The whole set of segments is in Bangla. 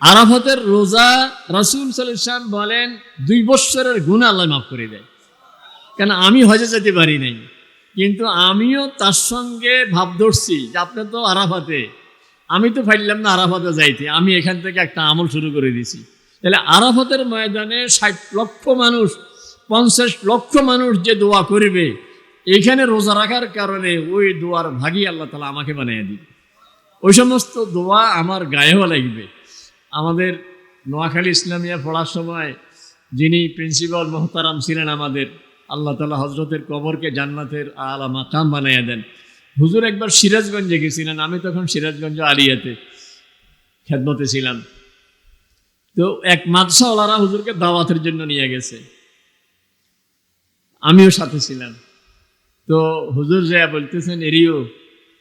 আরাফাতের রোজা রাসুল সাল্লাম বলেন, দুই বৎসরের গুণ আল্লাহ মাফ করে দেয়। কেন, আমি হজে যেতে পারি নাই। কিন্তু আমিও তার সঙ্গে ভাব ধরছি যে আপনি তো আরাফাতে। আমি তো পারলাম না আরাফাতে যাইতে। আমি এখান থেকে একটা আমল শুরু করে দিছি। তাহলে আরাফাতের ময়দানে ষাট লক্ষ মানুষ, পঞ্চাশ লক্ষ মানুষ যে দোয়া করবে, এখানে রোজা রাখার কারণে ওই দোয়ার ভাগি আল্লাহ তালা আমাকে বানিয়ে দিবে। ওই সমস্ত দোয়া আমার গায়েও লাগবে। আমাদের নোয়াখালী ইসলামিয়া পড়ার সময় যিনি প্রিন্সিপাল মোহতারাম ছিলেন আমাদের, আল্লাহ তালা হজরতের কবরকে জান্নাতের আলা মাকাম বানাইয়া দেন। হুজুর একবার সিরাজগঞ্জে গেছিলেন, আমি তখন সিরাজগঞ্জ আলিয়াতে খেদমতে ছিলাম। তো এক মাদশাওয়ালারা হুজুরকে দাওয়াতের জন্য নিয়ে গেছে। আমিও সাথে ছিলাম। তো হুজুর যা বলতেছেন, এরিও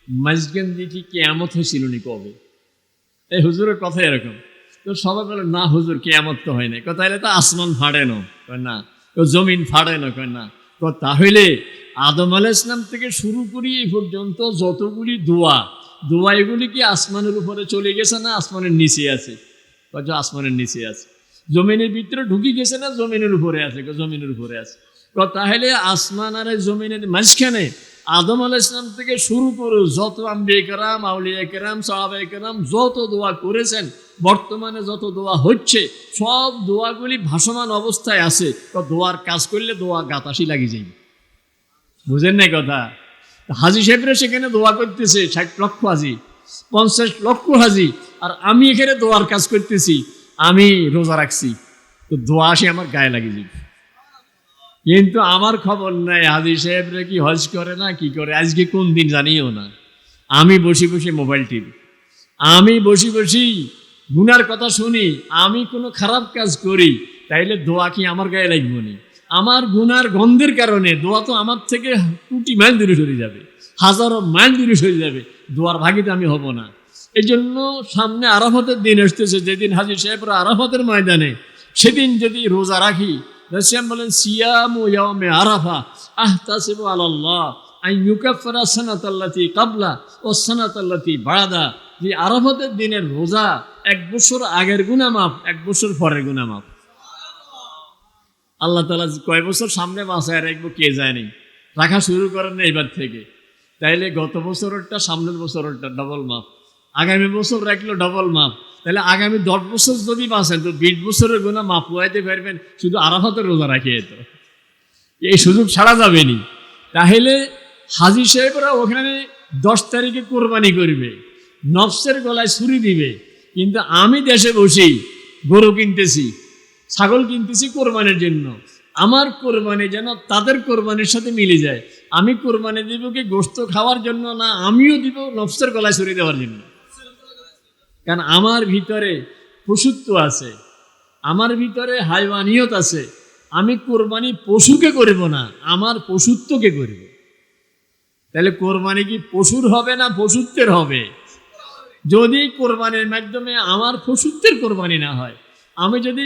মাঝগেন্দি কি কেয়ামত হয়েছিল নি কবে? এই হুজুরের কথা এরকম। তো সবাই বলে, না, হুজুর, কেয়ামত তো হয় না কথা হলে তো আসমান ফাড়ে না। কয়, না। ও জমিন ফাড়ে না, কয়, না। তো তাহলে আদম আলাহ ইসলাম থেকে শুরু করি এই পর্যন্ত যতগুলি দোয়া দোয়া এগুলি কি আসমানের উপরে চলে গেছে না আসমানের নিচে আছে? আসমানের নিচে আছে। জমিনের ভিতরে ঢুকি গেছে না জমিনের উপরে আছে? জমিনের উপরে আছে। তো তাহলে আসমান আর জমিনের মাঝখানে আদম আলাহ ইসলাম থেকে শুরু করে যত আম্বিয়া কেরাম, আউলিয়া কেরাম সাহাবাই কেরাম যত দোয়া করেছেন, বর্তমানে যত দোয়া হচ্ছে, সব দোয়াগুলি ভাসমান অবস্থায় আছে। তো দোয়ার কাজ করলে দোয়া গাতাসি লাগি যাবে বুঝেন নাই কথা? হাজি সাহেবরা সেখানে দোয়া করতেছে, ষাট লক্ষ হাজি, পঞ্চাশ লক্ষ হাজি, আর আমি এখানে দোয়ার কাজ করতেছি, আমি রোজা রাখছি। তো দোয়া আসে আমার গায়ে লাগিয়ে যাবে কিন্তু আমার খবর নাই। হাজি সাহেবরা কি হজ করে না কি করে? আজকে কোন দিন জানিও না। আমি বসে বসে মোবাইল টিপি আমি বসে বসি গুনার কথা শুনি। আমি কোনো খারাপ কাজ করি, তাইলে দোয়া কি আমার গায়ে লাগবে নি? আমার গুনার গন্ধের কারণে দোয়া তো আমার থেকে কোটি মাইল দূরে সরে যাবে। হাজারো মাইল দূরে সরে যাবে। দোয়ার ভাগিতে আমি হব না। এই জন্য সামনে আরাফতের দিন আসতেছে। যেদিন হাজির সাহেবরা আরাফতের ময়দানে, সেদিন যদি রোজা রাখি রসিয়াম বলেন, সিয়াম ইয়ামে আরাফা আহ তাসিবু আল্লাহ আই ইউকাফারা সানাত আল্লাতি কাবলা ও সানাত আল্লাতি যে আরাফতের দিনের রোজা এক বছর আগের গুনা মাপ এক বছর পরের গুনা মাপ আল্লাহ তালা কয় বছর সামনে বাসায় রাখব, কে জানে? রাখা শুরু করেন না এবার থেকে। তাইলে গত বছরেরটা সামনের বছরেরটা ডবল মাপ আগামী বছর রাখল ডবল মাপ তাহলে আগামী দশ বছর যদি বাঁচেন, তো বিশ বছরের গুণা মাপ পুয়াইতে পারবেন, শুধু আরাফাতের রোজা রাখিয়ে তো এই সুযোগ ছাড়া যাবেনি। তাহলে হাজি সাহেবরা ওখানে দশ তারিখে কোরবানি করবে, নফসের গলায় ছুরি দিবে। কিন্তু আমি দেশে বসি গরু কিনতেছি, ছাগল কিনতেছি কোরবানির জন্য। আমার কোরবানি যেন তাদের কোরবানির সাথে মিলে যায়। আমি কোরবানি দিব কি গোস্ত খাওয়ার জন্য না, আমিও দিব নফসের গলায় ছুরি দেওয়ার জন্য? কারণ আমার ভিতরে পশুত্ব আছে, আমার ভিতরে হাইওয়ানিয়ত আছে, আমি কোরবানি পশুকে করব না, আমার পশুত্বকে করব। তাহলে কোরবানি কি পশুর হবে না পশুত্বের হবে? যদি কোরবানির মাধ্যমে আমার পশুত্বের কোরবানি না হয়, আমি যদি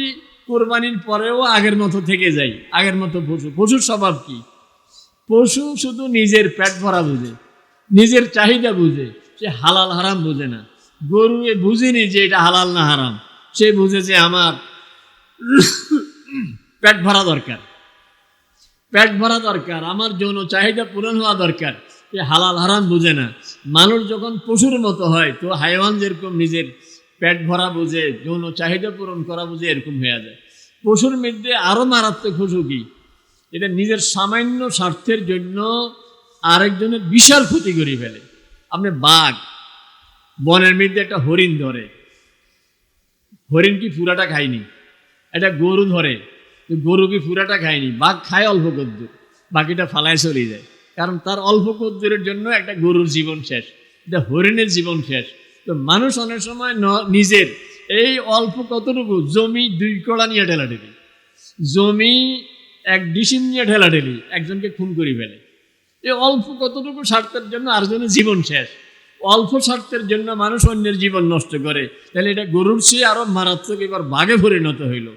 কোরবানির পরেও আগের মতো থেকে যাই, আগের মতো পশু, পশুর স্বভাব কি? পশু শুধু নিজের পেট ভরা বুঝে, নিজের চাহিদা বুঝে, সে হালাল হারাম বুঝে না। গরু এ বুঝেনি যে এটা হালাল না হারাম। সে বুঝে যে আমার পেট ভরা দরকার। পেট ভরা দরকার, আমার যৌন চাহিদা পূরণ হওয়া দরকার। সে হালাল হারাম বুঝে না। মানুষ যখন পশুর মতো হয়, তো হাইওয়ান যেরকম নিজের পেট ভরা বুঝে, যৌন চাহিদা পূরণ করা বুঝে, এরকম হয়ে যায়। পশুর মধ্যে আরও মারাত্মক পশু কি? এটা নিজের সামান্য স্বার্থের জন্য আরেকজনের বিশাল ক্ষতি করে ফেলে। আপনি বাঘ বনের মধ্যে একটা হরিণ ধরে। হরিণ কি পুরাটা খায়নি? একটা গরু ধরে। গরু কি পুরাটা খায়নি? বাঘ খায় অল্প কদ্দুর, বাকিটা ফালায় চলে যায়। কারণ তার অল্প কদ্দুরের জন্য একটা গরুর জীবন শেষ এটা হরিণের জীবন শেষ। তো মানুষ অনেক সময় নিজের এই অল্প কতটুকু জমি দুই কড়া নিয়ে ঠেলাঠেলি জমি এক ডিসিম নিয়ে ঠেলাঠেলি একজনকে খুন করে ফেলে। এই অল্প কতটুকু স্বার্থের জন্য আরেকজনের জীবন শেষ। অল্প স্বার্থের জন্য মানুষ অন্যের জীবন নষ্ট করে। তাহলে এটা গরুর চেয়ে আরও মারাত্মক এবার বাঘে পরিণত হইল।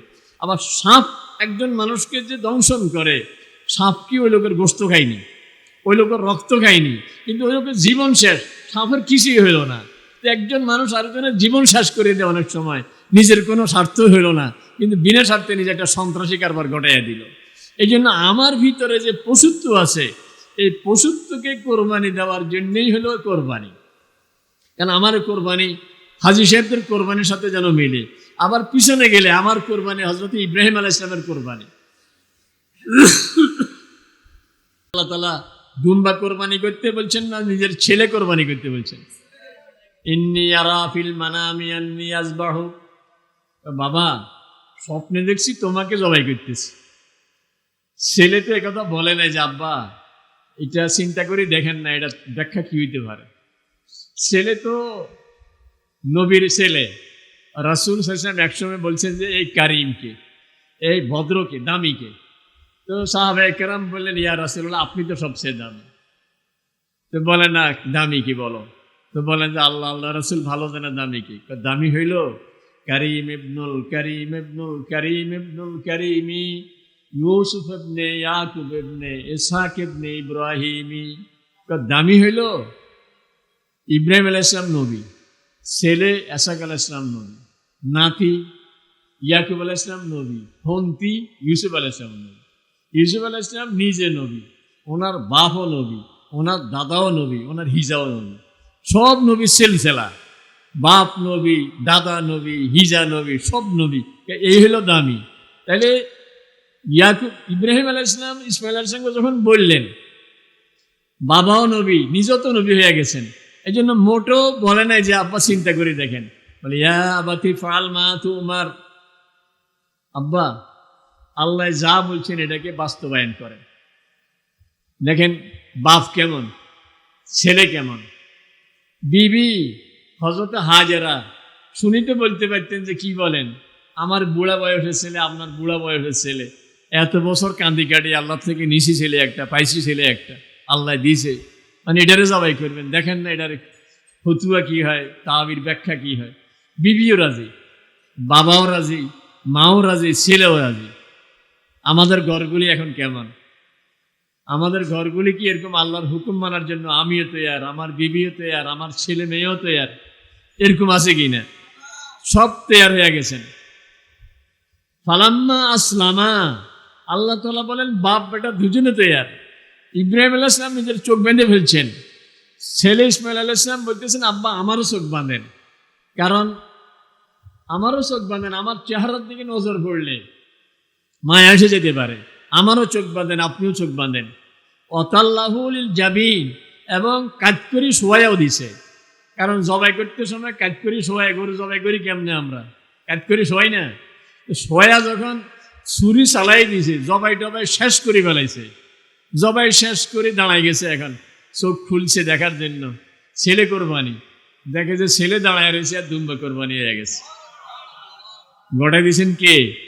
আবার সাপ, একজন মানুষকে যে দংশন করে, সাপ কি ওই লোকের গোস্ত খায়নি? ওই লোকের রক্ত খায়নি। কিন্তু ওই লোকের জীবন শেষ, সাপের কিছুই হইল না। একজন মানুষ আরেকজনের জীবন শেষ করে দেয় অনেক সময়। নিজের কোনো স্বার্থ হইল না, কিন্তু বিনা স্বার্থে নিজে একটা সন্ত্রাসী কারবার ঘটাইয়া দিল। এই জন্য আমার ভিতরে যে পশুত্ব আছে, এই পশুত্বকে কোরবানি দেওয়ার জন্যই হলো কোরবানি। কেন আমার কোরবানি হাজি সাহেবদের কোরবানির সাথে যেন মিলে। আবার পিছনে গেলে আমার কোরবানি হজরত ইব্রাহিম আলাহ ইসলামের কোরবানি। আল্লাহ তালা দুম্বা কোরবানি করতে বলছেন না, নিজের ছেলে কোরবানি করতে বলছেন। ইন্নি আরাফিল মানামি আন্নি বাবা, স্বপ্নে দেখছি তোমাকে জবাই করতেছি। ছেলে তো একথা বলে নাই যে, আব্বা, এটা চিন্তা করে দেখেন না, এটা ব্যাখ্যা কি হইতে পারে? ছেলে তো নবীর ছেলে। রাসুল সাহেব একসময় বলছেন যে, এই কারিমকে, এই ভদ্রকে, দামিকে। তো সাহাবে কেরাম বললেন, ইয়া রাসুল্লাহ আপনি তো সবচেয়ে দামি। তো বলে, না, দামি কি বলো? তো বলেন যে, আল্লাহ আল্লাহ, রসুল ভালো জানে দামি কি। দামি হইল, কারিম ইবনুল কারিম ইবনুল কারিম ইবনুল কারিমি, ইউসুফ ইবনে ইয়াকুব ইবনে ইসহাক ইবনে ইব্রাহিমি। দামি হইল ইব্রাহিম আলাহ ইসলাম নবী, ছেলে এসাক আলাহ ইসলাম নবী, নাতি ইয়াকুব আলাহ ইসলাম নবী ফন্তি ইউসুফ আলাহ ইসলাম নবী। ইউসুফ আলাহ ইসলাম নিজে নবী, ওনার বাপও নবী, ওনার দাদাও নবী, ওনার হিজাও নবী। সব নবী সেলসেলা, বাপ নবী, দাদা নবী, হিজা নবী, সব নবী। এই হলো দামি। তাহলে ইয়াকুব, ইব্রাহিম আলাহ ইসলাম ইসমাইল আলাহ ইসলামকে যখন বললেন, বাবাও নবী, নিজেও তো নবী হয়ে গেছেন। এই জন্য মোটো বলে নাই যে আব্বা চিন্তা করে দেখেন। বলে, ইয়া ফাল মা তু উমার। আব্বা, আল্লাহ যা বলছেন এটাকে বাস্তবায়ন করেন। দেখেন, বাপ কেমন? ছেলে কেমন? বিবি হজরত হাজারা, শুনি তো বলতে পারতেন যে কি বলেন? আমার বুড়া বয়সের ছেলে, আপনার বুড়া বয়সের ছেলে। এত বছর কান্দি কাটি আল্লাহ থেকে নিশি ছেলে একটা পাইছি ছেলে একটা, আল্লাহ দিয়েছে মানে এটারে জবাই করবেন। দেখেন না এটার ফতুয়া কি হয় তাবির ব্যাখ্যা কি হয়। বিবিও রাজি, বাবাও রাজি, মাও রাজি, ছেলেও রাজি। আমাদের ঘরগুলি এখন কেমন? আমাদের ঘরগুলি কি এরকম আল্লাহর হুকুম মানার জন্য আমিও তৈয়ার, আমার বিবিও তৈয়ার, আমার ছেলে মেয়েও তৈয়ার? এরকম আছে কি না? সব তৈয়ার হয়ে গেছেন। ফালাম্মা আসলামা, আল্লাহ তালা বলেন বাপ বেটা দুজনে তৈয়ার। ইব্রাহিম আল্লাহ নিজের চোখ বেঁধে ফেলছেন। ছেলে ইসমাইল আল্লাহ বলতেছেন, আব্বা, আমারও চোখ বাঁধেন। কারণ, আমারও চোখ বাঁধেন, আমার চেহারার দিকে নজর পড়লে মায়া এসে যেতে পারে। আমারও চোখ বাঁধেন, আপনিও চোখ বাঁধেন। অতাল্লাহুল জাবিন, এবং কাজ করি শোয়াইও দিছে। কারণ, জবাই করতে সময় কাজ করি শোয়াই গরু জবাই করি কেমনে আমরা? কাজ করি শোয়াই না। শোয়া যখন ছুরি চালাই দিছে জবাই টবাই শেষ করে ফেলাইছে। জবাই শেষ করে দাঁড়ায় গেছে এখন। চোখ খুলছে দেখার জন্য। ছেলে কোরবানি। দেখে যে ছেলে দাঁড়ায় রয়েছে আর দুম্বা কোরবানি হয়ে গেছে। গোটা দিয়েছেন কে?